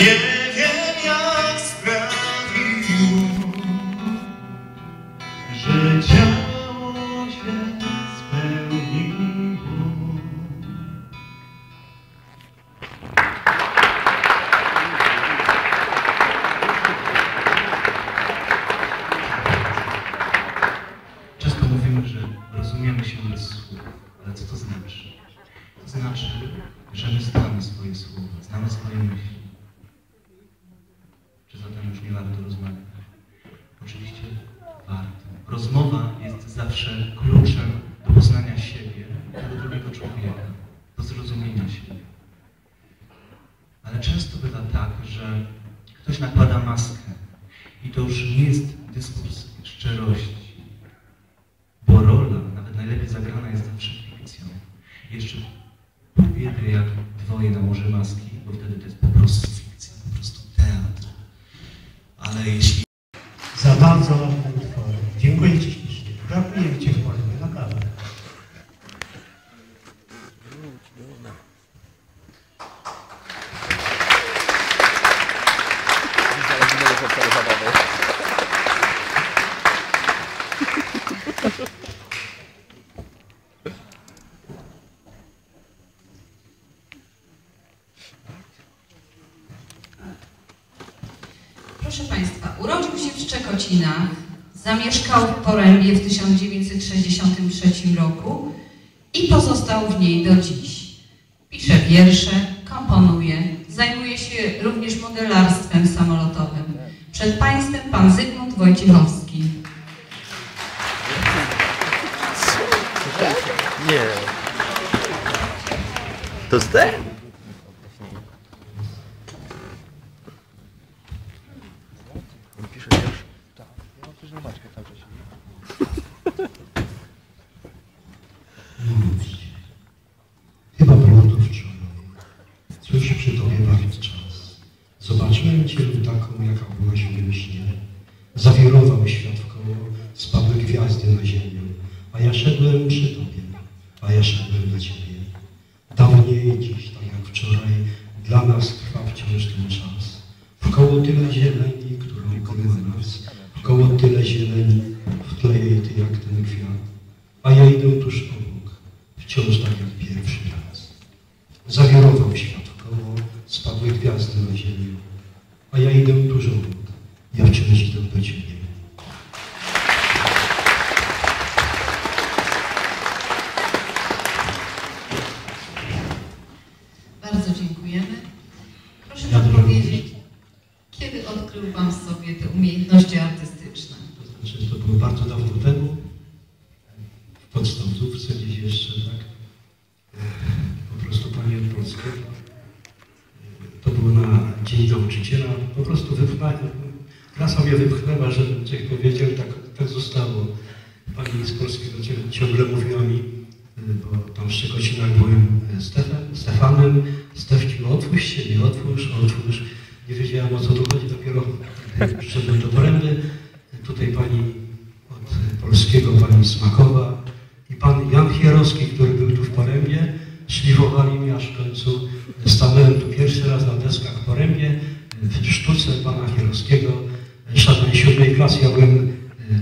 Nie wiem jak sprawiło, że ciało cię spełniło. Często mówimy, że rozumiemy się bez słów, ale co to znaczy? To znaczy, że my znamy swoje słowa, znamy swoje myśli. Czy zatem już nie warto rozmawiać? Oczywiście warto. Rozmowa jest zawsze kluczem do poznania siebie, do drugiego człowieka, do zrozumienia siebie. Ale często bywa tak, że ktoś nakłada maskę i to już nie jest dyskurs szczerości, bo rola, nawet najlepiej zagrana, jest zawsze fikcją. Jeszcze powiedzmy, jak dwoje nałoży maski, bo wtedy to jest po prostu fikcja, po prostu teatr. Ale jeśli za bardzo ładne utwory. Dziękuję Ci ślicznie. Brakuje Cię w Polsce, naprawdę. Proszę Państwa, się w Szczekocinach, zamieszkał w Porębie w 1963 roku i pozostał w niej do dziś. Pisze wiersze, komponuje, zajmuje się również modelarstwem samolotowym. Przed Państwem Pan Zygmunt Wojciechowski. Nie. To jest? On pisze wiersz. Tak, ja mam coś na Maćkę cały czas. Mówcie. Chyba było to wczoraj. Cóż przy Tobie bawić czas. Zobaczyłem Cię taką, jaka byłaś w śnie. Zawirował świat w koło, spadły ziemię. A ja szedłem przy Tobie, a ja szedłem na Ciebie. Dawniej dziś, tak jak wczoraj, dla nas trwa wciąż ten czas. Wkoło tyle zieleni, którą okryła nas. Wkoło tyle zieleni, w tle jej Ty jak ten kwiat. A ja idę tuż obok, wciąż tak jak pierwszy raz. Zawirował świat wkoło, spadły gwiazdy na ziemię. A ja idę tuż obok, ja wciąż idę do Ciebie. Bardzo dziękujemy. Proszę Ja Pan drogi. powiedzieć, kiedy odkrył Pan w sobie te umiejętności artystyczne? To znaczy, to było bardzo dawno temu, w podstawówce gdzieś jeszcze, tak, e, po prostu panie polskiego, e, to było na Dzień Nauczyciela, po prostu wypchnęła, mnie wypchnęła, że coś powiedział, tak, tak zostało. Pani z polskiego cią- ciągle mówiła mi, e, bo tam w Szczekocinach byłem e, Stefan, Stefanem, Stefciu, otwórz się, nie otwórz, otwórz. Nie wiedziałem o co tu chodzi, dopiero e, przyszedłem do Poręby, tutaj pani od polskiego, pani Smakowa i pan Jan Chierowski, który był tu w Porębie, szlifowali mnie aż w końcu. Stanąłem tu pierwszy raz na deskach w Porębie, w sztuce pana Ja byłem, e,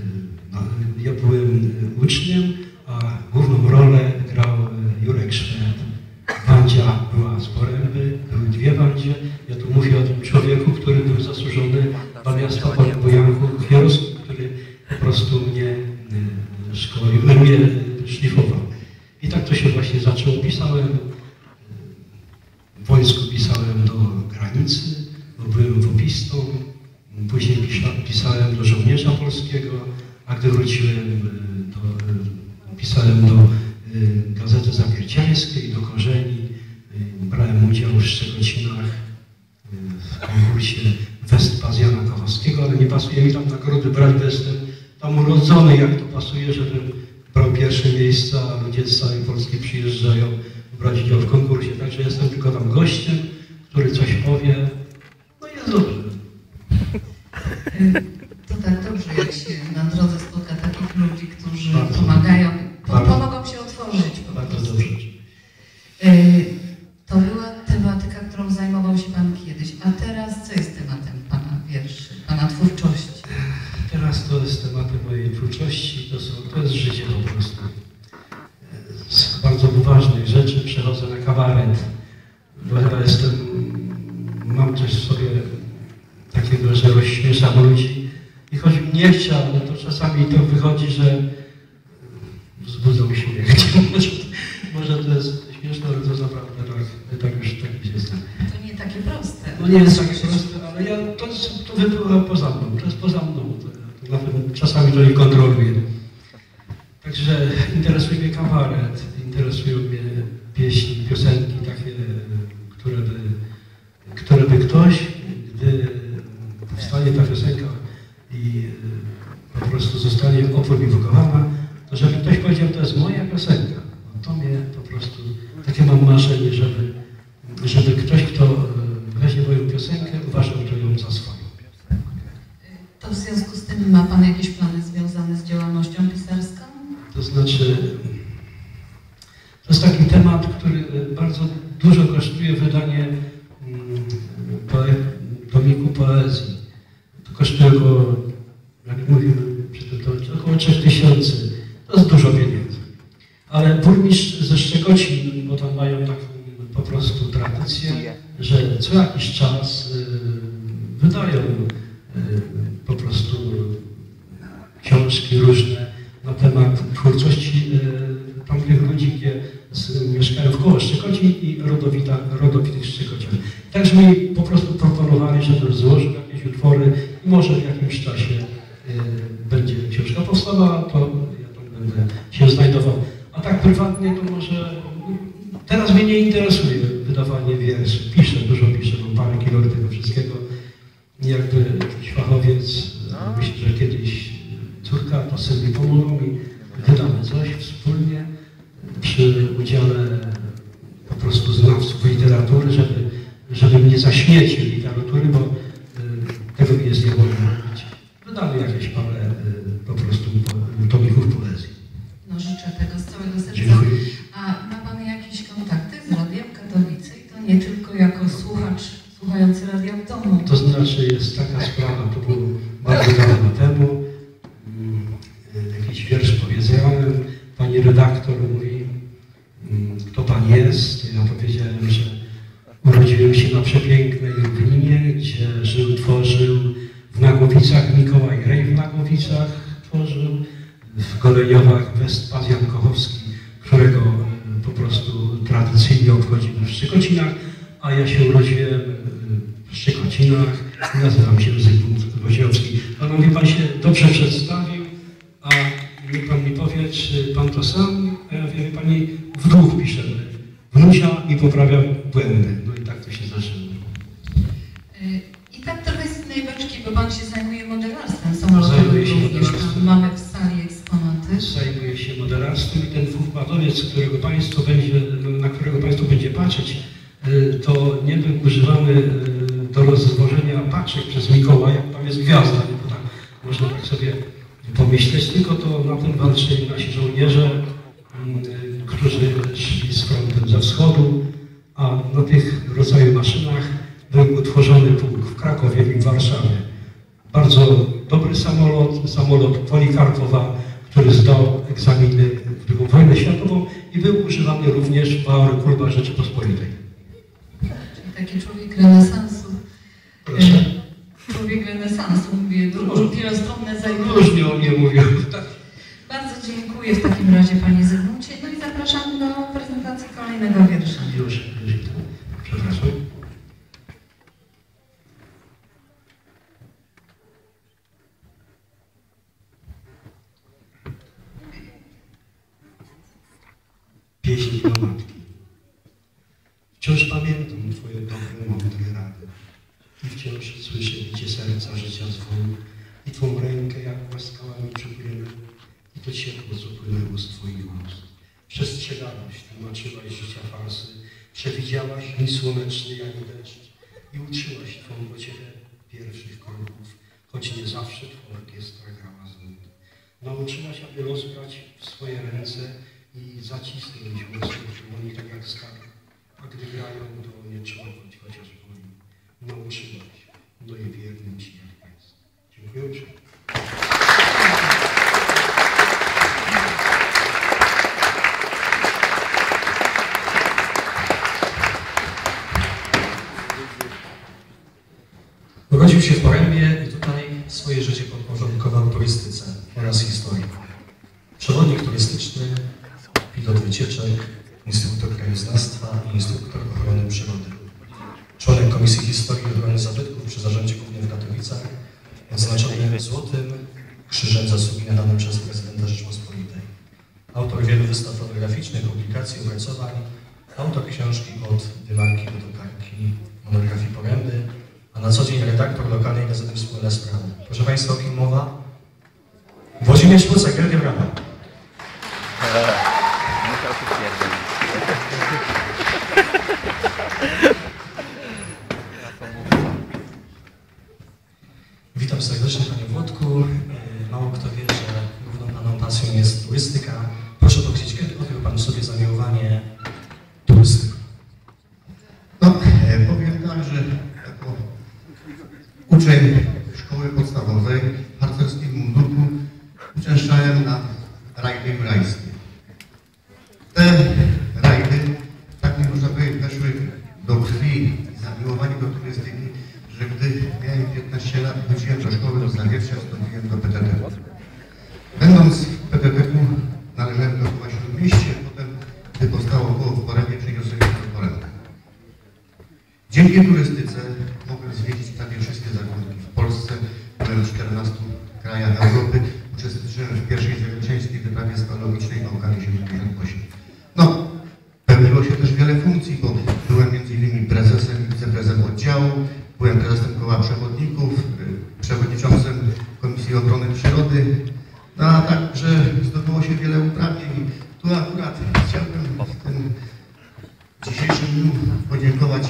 no, ja byłem e, uczniem, a główną rolę grał e, Jurek Szwed. Wandzia była z Poręby, były dwie Wandzie. Ja tu mówię o tym człowieku, który był zasłużony dla miasta Bojanku, Chierowski, który po prostu mnie y, szkolił, mnie y, szlifował. I tak to się właśnie zaczęło. Pisałem, y, w wojsku pisałem do granicy, bo byłem wopistą, później pisa, pisałem do żołnierza polskiego, a gdy wróciłem, y, to y, pisałem do y, Gazety Zawierciańskiej, do Korzeni, y, brałem udział w Szczekocinach, y, w konkursie Westpazjana Kowalskiego, ale nie pasuje mi tam nagrody brać, bo jestem tam urodzony, jak to pasuje, żebym brał pierwsze miejsca, a ludzie z całej Polski przyjeżdżają brać udział w konkursie. Także jestem tylko tam gościem, który coś powie. No i jest dobrze. To tak dobrze, jak się na drodze spotka takich ludzi, którzy pomagają, po, Bardzo. pomogą się otworzyć po Bardzo prostu. dobrze. Y, To była tematyka, którą zajmował się Pan kiedyś, a teraz ja jestem, mam coś w sobie takiego, że rozśmieszam ludzi i choć nie chciał, no to czasami to wychodzi, że wzbudzą śmiech. Może, może to jest śmieszne, ale to naprawdę tak, tak już tak już jestem. To nie takie proste. No nie jest takie proste, ale ja, to, to wypływa poza mną, to jest poza mną. To, to czasami to nie kontroluję. Także interesuje mnie kabaret, interesują mnie pieśni, które by, które by ktoś, gdy powstanie ta piosenka i e, po prostu zostanie opublikowana, to żeby ktoś powiedział, to jest moja piosenka. To mnie po prostu, takie mam marzenie, żeby, żeby ktoś, kto weźmie moją piosenkę, uważał to ją za swoją. To w związku z tym ma Pan jakieś plany związane z działalnością pisarską? To znaczy, to jest taki temat, który bardzo dużo kosztuje wydanie mm, poe, tomiku poezji. To kosztuje około, jak mówimy przy tym, to około 3000. To jest dużo pieniędzy. Ale burmistrz ze Szczekocin, bo tam mają taką po prostu tradycję, że co jakiś czas y, wydają y, po prostu książki różne na temat twórczości y, tamtych ludzi, gdzie mieszkają w koło Szczekocin i rodowita, rodowitych Szczekocian. Także mi po prostu proponowali, żebym złożył jakieś utwory i może w jakimś czasie y, będzie książka powstała, to ja tam będę się znajdował. A tak prywatnie to może teraz mnie nie interesuje wydawanie wierszy. Piszę, dużo piszę, mam parę kilo tego wszystkiego. Jakby jakiś fachowiec, myślę, że kiedyś córka, to synowi pomogą mi, wydamy coś wspólnie przy udziale po prostu znawców literatury, żeby, żeby nie zaśmiecić literatury, bo y, tego mi jest nie wolno robić. Wydamy jakieś parę y, po prostu po- tomików poezji. No życzę tego z całego serca. Dziękuję. A ma Pan jakieś kontakty z Radiem Katowice i to nie tylko jako słuchacz słuchający radia w domu? To znaczy jest taka sprawa, to było bardzo dawno temu, mm, e, jakiś wiersz powiedziałem, pani redaktor mówi, mm, kto pan jest? Ja powiedziałem, że urodziłem się na przepięknej gminie, gdzie żył, tworzył w Nagłowicach, Mikołaj Rej w Nagłowicach tworzył, w Goleniowach Westpazjan Kochowski, którego e, po prostu tradycyjnie obchodzimy w Szczekocinach, a ja się urodziłem e, w Szczekocinach, nazywam się Zygmunt Woziowski. Panowie, pan się dobrze przedstawił, a niech pan mi powie, czy pan to sam? A ja wie pani, w dwóch piszemy. Wnusia mi poprawia błędy. No i tak to się zaczęło. Y, I tak trochę z innej beczki, bo Pan się zajmuje modelarstwem samolotowym Zajmuję się również. modelarstwem. Mamy w sali eksponaty. Zajmuję się modelarstwem i ten dwuchmadowiec, którego państwo będzie, na którego Państwo będzie patrzeć, y, to nie używamy y, do rozwożenia paczek przez Mikołaja, tam jest gwiazda, nie? Bo tak, można tak sobie pomyśleć, tylko to na tym walczyli nasi żołnierze, mm, którzy szli z frontem ze wschodu, a na tych rodzaju maszynach był utworzony pułk w Krakowie i w Warszawie. Bardzo dobry samolot, samolot Polikarpowa, który zdał egzaminy w II wojnę światową i był używany również w Aeroklubach Rzeczypospolitej. Czyli taki człowiek renesansu. Proszę. Y, Człowiek renesansu, mówię, No. wielostronne zajęcie. Różnie o mnie mówią. Tak. Bardzo dziękuję w takim razie Panie Zygmuncie. No i zapraszam do kolejnego wiersza. Już, już idę. Przepraszam. Pieśń do matki. Wciąż pamiętam Twoje dobre, mądre rady i wciąż słyszę bicie serca życia dzwon i Twą rękę jak łaskała mi przypłynę i to ciepło, z Twoich ust. Tłumaczyłaś życia farsy, przewidziałaś mi słoneczny jak deszcz i uczyłaś Twą pociechę pierwszych kroków, choć nie zawsze Twa orkiestra grała z nut. Nauczyłaś, aby rozbrać w swoje ręce i zacisnąć mocno dłoni tak jak skarb, a gdy grają, to nie czołować chociaż boli. Nauczyłaś, no i wiernym Ci jak jest. Dziękuję Krzyżem Zasługi nadanym przez prezydenta Rzeczpospolitej. Autor wielu wystaw fotograficznych, publikacji, opracowań, autor książki od Dymarki do Tokarki, monografii Poręby, a na co dzień redaktor lokalnej gazety Wspólne Sprawy. Proszę Państwa, o kim mowa? Włodzimierz Pucek, wielkie brawa. Musiał się pierdolić. Witam serdecznie Panie Włodku. Yy, Mało kto wie, że główną Paną pasją jest turystyka. Proszę powiedzieć, kiedy odkrył Pan w sobie zamiłowanie turystyką? No, e, powiem tak, że jako szkoły podstawowej w harcerskim mundurku uczęszczałem na rajdy jurajskie. Te rajdy, tak nie można powiedzieć, weszły do krwi i zamiłowanie do turystyki, że gdy miałem 15 lat, chodziłem do szkoły do Zawiercia, wstąpiłem do PTT. Będąc w PTT-u należałem do chyba Śródmieście, potem, gdy powstało koło w Porębie, przeniosłem się do Porębia. Dzięki turystyce Ochrony Przyrody, no a także zdobyło się wiele uprawnień. Tu akurat chciałbym w tym dzisiejszym dniu podziękować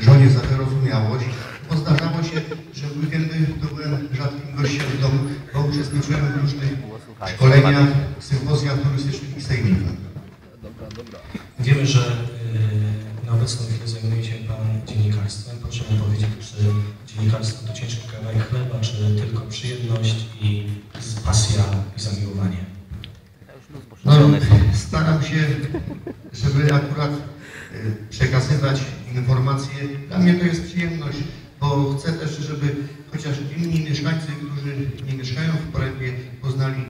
żonie za wyrozumiałość, bo zdarzało się, że w weekendy to byłem rzadkim gościem w domu, bo uczestniczyłem w różnych szkoleniach, sympozjach turystycznych i sejmikach. Wiemy, że yy, na obecną chwilę zajmuje się Pan dziennikarstwem. Proszę mi powiedzieć, czy dziennikarstwo to chleba, czy tylko przyjemność i pasja i zamiłowanie? No, są. staram się, żeby akurat y, przekazywać informacje. Dla mnie to jest przyjemność, bo chcę też, żeby chociaż inni mieszkańcy, którzy nie mieszkają w Porębie, poznali